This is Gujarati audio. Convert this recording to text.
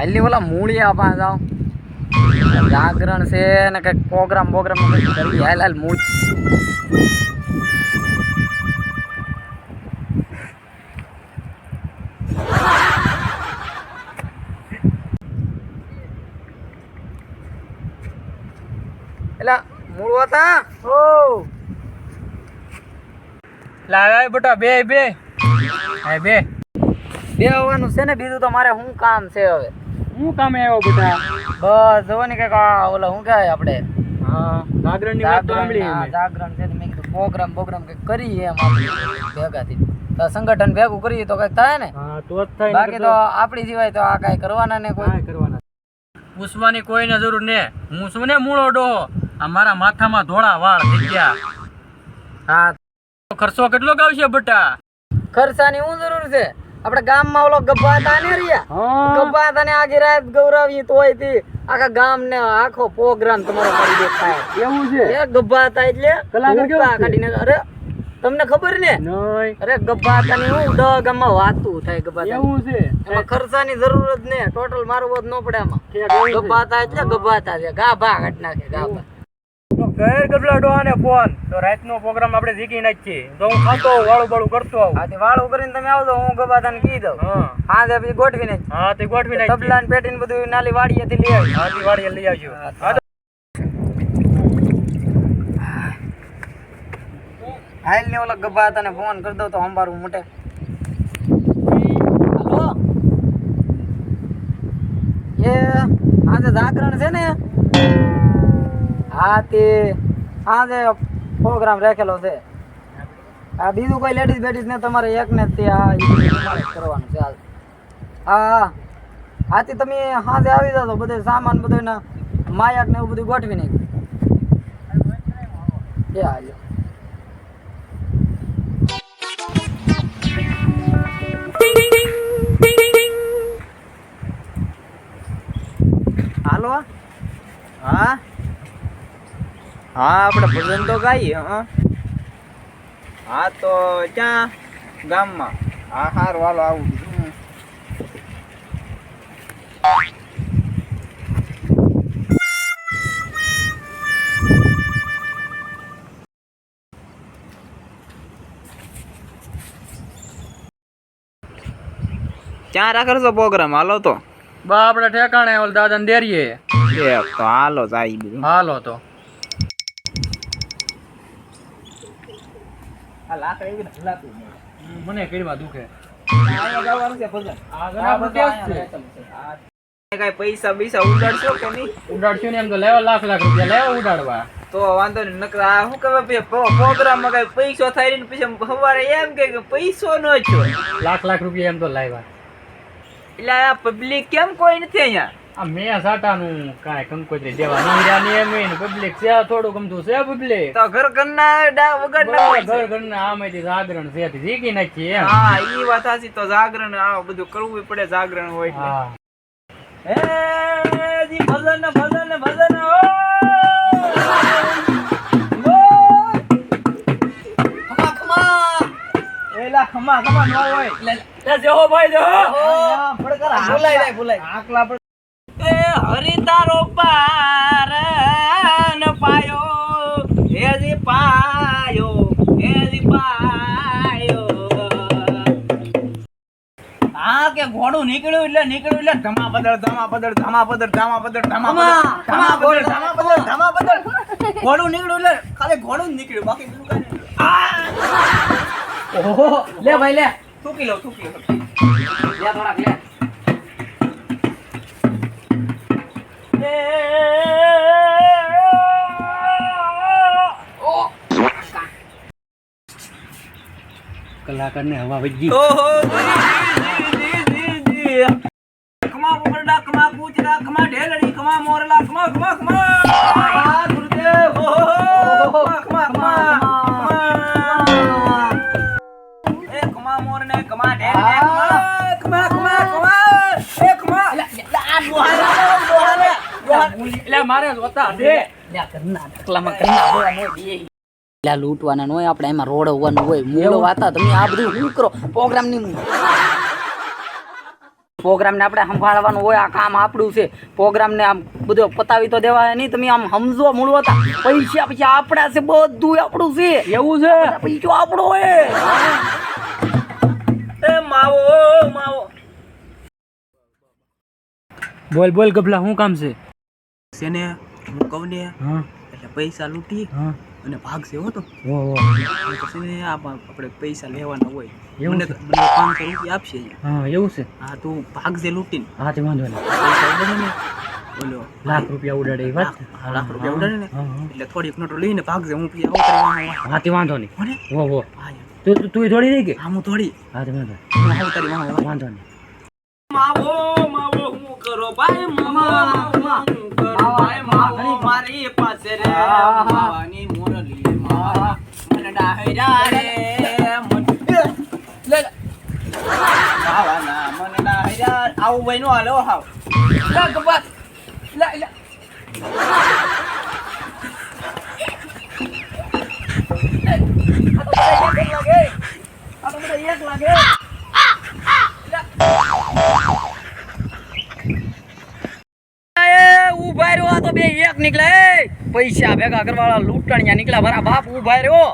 હાલની ઓલા મૂળિયા પાસે જાગરણ છે ને કંઈક પ્રોગ્રામ પ્રોગ્રામ કરી હાલ હાલ, મૂળ. એલા મૂળ હતા ઓ લાવે બેટા, બે બે. બે. બે આવવાનું છે ને બીજું તો મારે શું કામ છે હવે? શું કામ આવ્યો બેટા બસ જો ને કે ઓલા શું કહેવાય આપણે? હા જાગરણ વાત તો સાંભળી જાગરણ છે મેં કીધું પ્રોગ્રામ પ્રોગ્રામ કંઈક કરીએ એમ આપણે ભેગાથી. તો સંગઠન ભેગું કરીએ તો કંઈક થાય ને? હા તો જ થાય બાકી તો આપણી સિવાય તો આ કાંઈ કરવાના ને કોઈ? કરવાના. પૂછવાની કોઈને જરૂર ને? હું શું ને મૂળો ડોહો આ મારા માથામાં ધોળા વાળ થઈ ગયા. હા. ખર્ચો કેટલો કાવશે બટા? ખર્ચા ખર્ચાની શું જરૂર છે? આપણે ગામમાં ઓલો ગબ્બા હતા ને રહ્યા ગબ્બા હતા ને આખી રાત ગૌરવી તોયથી આખા ગામ ને આખો પ્રોગ્રામ તમારો કરી દેખાય. એવું છે? એ ગબ્બા હતા એટલે કલાકાર કેવો કાઢીને અરે તમને ખબર ને? અરે ગબ્બા હતા ને હું દહ ગામમાં વાતું થાય ગબ્બા એવું છે? એમાં ખર્ચાની જરૂર જ ને ટોટલ મારું જ ન પડે આમાં. ગબ્બા હતા એટલે ગબ્બા હતા છે. ગાભા કાઢી નાખે ગાભા તો ઘર ગબલા ડોહાને ફોન તો રાતનો પ્રોગ્રામ આપણે જીકી નાખીએ. તો હું ખાતો વાળું બાળું કરતો આવું આથી વાળું કરીને તમે આવજો હું ગબ્બા કી દઉં. હા. હા તે પછી ગોઠવીને નાખ હા તે ગોઠવી નાખ તબલાન પેટીન બધું નાલી વાડીએથી લઈ આવી નાલી તે વાડીએ લઈ આવજો. હા તો હાલ ને ઓલા હતા ફોન કરી દઉં તો અંબારું મોટે. હાલો? એ આજે જાગરણ છે ને? હા, તે આજે પ્રોગ્રામ રાખેલો છે. આ બીજું કોઈ લેડીઝ બેડીઝ ને તમારે એક ને જ તે આ કરવાનું છે હા હા હા. તે તમે હાથે આવી જાઓ બધે સામાન બધું માયાક ને એવું બધું ગોઠવી નાખ્યું. એ હાલ્યો હા આપણે ભજન તો ગાઈએ હા. હા તો ક્યાં? ગામમાં. હા સારું વાલો આવું ક્યાં ક્યાં છો પ્રોગ્રામ હાલો તો. બા આપણે ઠેકાણે ઓલ દાદા દેરીએ. તો હાલો જાય હાલો તો. મને કઈમાં દુખે. પૈસા પૈસા ઉડાડશો કે નહીં? ઉડાડશો ને એમ તો લેવા લાખ લાખ રૂપિયા લેવા ઉડાડવા. તો વાંધો નહીં નકરા શું કહેવાય પ્રોગ્રામમાં કઈ પૈસો થાય ને પછી સવારે એમ કે કે પૈસો નો છો લાખ લાખ રૂપિયા એમ તો લાવ્યા. એટલે આ પબ્લિક કેમ કોઈ નથી અહીંયા? આ મેં સાટાનું કાંઈ કંકોત્રી દેવા નીરા ને એમ ને પબ્લિક છે થોડું ગમતું છે પબ્લિક તો ઘર ઘરના ડા વગર ના ઘર ઘરના આમાંથી જાગરણ છે જીકી નાખીએ એમ. હા ઈ વાત સાચી તો જાગરણ આ બધું કરવું પડે જાગરણ હોય એટલે. હા. હે જી ભજન ભજન ભજન ઓ ખમા ખમા. એલા ખમા ખમા ન હોય. લે જેહો ભાઈ જેહો. બોલાય જાય બોલાય આકલા હરિતારો પાર પાયો. હેજી પાયો હેજી પાયો. હા કે ઘોડું નીકળ્યું એટલે નીકળ્યું એટલે ધમા બદલ ધમા બદલ ધમા બદલ ધમા બદલ ધમા બદલ ધમા બદલ ધમા બદલ ઘોડું નીકળ્યું એટલે ખાલી ઘોડું જ નીકળ્યું. બાકી બીજું કઈ ઓહો લે ભાઈ લે. થૂકી લો થૂકી લો. લે થોડાક લે. કલાકાર ને હવા વજી ઓહો કમા પકડા કમા પૂછડા કમા ઢેલડી, કમા મોરલા, કમા કમા કમા. મારે જોતા છે. લૂંટવાના હોય આપણે એમાં રોડવાનું હોય મૂળો વાતા તમે આ બધું શું કરો? પ્રોગ્રામની. પ્રોગ્રામને આપણે સંભાળવાનું હોય આ કામ આપણું છે. પ્રોગ્રામને આમ બધો પતાવી તો દેવા નહીં તમે આમ સમજો મૂળવતા પૈસા પછી આપણા છે બધું આપણું છે. એવું છે? પૈસો આપણો હોય. એ માવો માવો. બોલ બોલ ગભલા શું કામ છે? છે ને હું કહું ને હા. એટલે પૈસા લૂંટી હા. અને ભાગશે હો તો પછી ને આપણે પૈસા લેવાના હોય. એવું મને મને પાંચસો રૂપિયા આપશે હા એવું છે? હા તું ભાગશે લૂંટીને હા તે વાંધો નહીં. પૈસા ઉડાડે ને બોલો લાખ રૂપિયા ઉડાડે એ વાત? લાખ રૂપિયા ઉડાડે ને. એટલે થોડીક નોટો લઈને ભાગશે હું પછી હા તે વાંધો નહીં. હો હો તું તું- થોડી નહીં કે? હા હું થોડી. હા તે વાંધો વાંધો નહીં. માવો માવો હું કરો ભાઈ કરો ભાઈ માવો મારી પાસે રે માવાની મોરલી મને ડાહરા રે આવું ભાઈ નો હાલો હાવ લે ગબર લે લે આ તો બધા એક લાગે ઊભા રહ્યો આ તો બે એક નીકળે. પૈસા ભેગા કરવાવાળા લૂંટણિયા નીકળ્યા મારા બાપ ઊભા રહ્યો